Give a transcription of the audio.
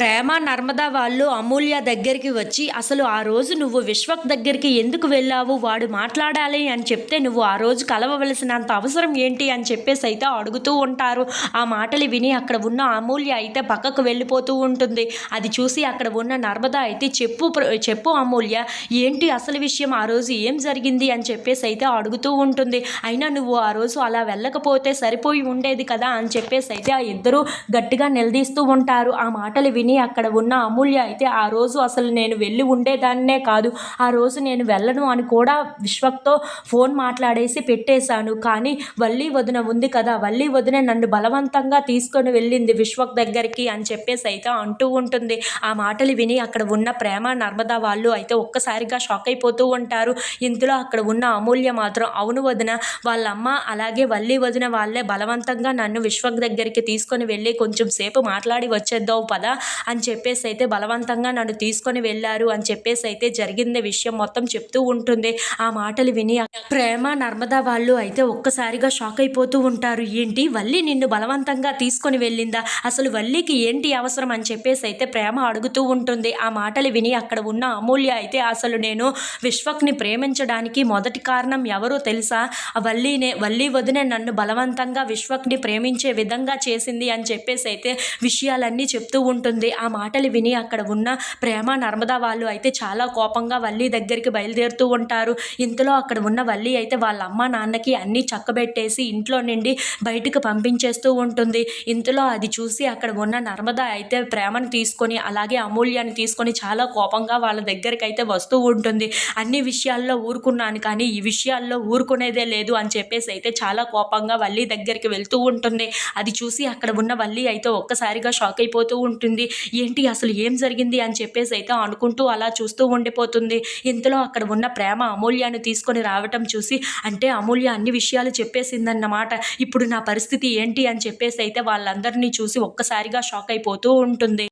ప్రేమ నర్మదా వాళ్ళు అమూల్య దగ్గరికి వచ్చి అసలు ఆ రోజు నువ్వు విశ్వక్ దగ్గరికి ఎందుకు వెళ్ళావు? వాడు మాట్లాడాలి అని చెప్తే నువ్వు ఆ రోజు కలవవలసినంత అవసరం ఏంటి? అని చెప్పేసి అయితే అడుగుతూ ఉంటారు. ఆ మాటలు విని అక్కడ ఉన్న అమూల్య అయితే పక్కకు వెళ్ళిపోతూ ఉంటుంది. అది చూసి అక్కడ ఉన్న నర్మదా అయితే చెప్పు చెప్పు అమూల్య ఏంటి అసలు విషయం? ఆ రోజు ఏం జరిగింది? అని చెప్పేసి అయితే అడుగుతూ ఉంటుంది. అయినా నువ్వు ఆ రోజు అలా వెళ్ళకపోతే సరిపోయి ఉండేది కదా? అని చెప్పేసి అయితే ఆ ఇద్దరూ గట్టిగా నిలదీస్తూ ఉంటారు. ఆ మాటలు విని అక్కడ ఉన్న అమూల్య అయితే ఆ రోజు అసలు నేను వెళ్ళి ఉండేదాన్నే కాదు. ఆ రోజు నేను వెళ్ళను అని కూడా విశ్వక్తో ఫోన్ మాట్లాడేసి పెట్టేశాను. కానీ వల్లి వదిన ఉంది కదా వల్లి వదిన నన్ను బలవంతంగా తీసుకొని వెళ్ళింది విశ్వక్ దగ్గరికి అని చెప్పేసి అయితే అంటూ ఉంటుంది. ఆ మాటలు విని అక్కడ ఉన్న ప్రేమ నర్మదా వాళ్ళు అయితే ఒక్కసారిగా షాక్ అయిపోతూ ఉంటారు. ఇందులో అక్కడ ఉన్న అమూల్య మాత్రం అవును వదిన వాళ్ళ అమ్మ అలాగే వల్లి వదిన వాళ్ళే బలవంతంగా నన్ను విశ్వక్ దగ్గరికి తీసుకొని వెళ్ళి కొంచెం సేపు మాట్లాడి వచ్చేద్దావు పదా అని చెప్పేసి అయితే బలవంతంగా నన్ను తీసుకొని వెళ్ళారు అని చెప్పేసి అయితే జరిగింది విషయం మొత్తం చెప్తూ ఉంటుంది. ఆ మాటలు విని ప్రేమ నర్మదా వాళ్ళు అయితే ఒక్కసారిగా షాక్ అయిపోతూ ఉంటారు. ఏంటి? వల్లి నిన్ను బలవంతంగా తీసుకొని వెళ్ళిందా? అసలు వల్లికి ఏంటి అవసరం అని చెప్పేసి అయితే ప్రేమ అడుగుతూ ఉంటుంది. ఆ మాటలు విని అక్కడ ఉన్న అమూల్య అయితే అసలు నేను విశ్వక్ని ప్రేమించడానికి మొదటి కారణం ఎవరో తెలుసా? ఆ వల్లి వదినే నన్ను బలవంతంగా విశ్వక్ని ప్రేమించే విధంగా చేసింది అని చెప్పేసి అయితే విషయాలన్నీ చెప్తూ ఉంటుంది. ఉంటుంది ఆ మాటలు విని అక్కడ ఉన్న ప్రేమ నర్మదా వాళ్ళు అయితే చాలా కోపంగా వల్లి దగ్గరికి బయలుదేరుతూ ఉంటారు. ఇంతలో అక్కడ ఉన్న వల్లి అయితే వాళ్ళ అమ్మ నాన్నకి అన్నీ చక్కబెట్టేసి ఇంట్లో నుండి బయటకు పంపించేస్తూ ఉంటుంది. ఇంతలో అది చూసి అక్కడ ఉన్న నర్మద అయితే ప్రేమను తీసుకొని అలాగే అమూల్యాన్ని తీసుకొని చాలా కోపంగా వాళ్ళ దగ్గరికి అయితే వస్తూ ఉంటుంది. అన్ని విషయాల్లో ఊరుకున్నాను కానీ ఈ విషయాల్లో ఊరుకునేదే లేదు అని చెప్పేసి అయితే చాలా కోపంగా వల్లి దగ్గరికి వెళ్తూ ఉంటుంది. అది చూసి అక్కడ ఉన్న వల్లి అయితే ఒక్కసారిగా షాక్ అయిపోతూ ఉంటుంది. ఏంటి అసలు ఏం జరిగింది అని చెప్పేసి అయితే అనుకుంటూ అలా చూస్తూ ఉండిపోతుంది. ఇంతలో అక్కడ ఉన్న ప్రేమ అమూల్యాన్ని తీసుకొని రావటం చూసి అంటే అమూల్య అన్ని విషయాలు చెప్పేసిందన్నమాట. ఇప్పుడు నా పరిస్థితి ఏంటి అని చెప్పేసి అయితే వాళ్ళందరినీ చూసి ఒక్కసారిగా షాక్ అయిపోతూ ఉంటుంది.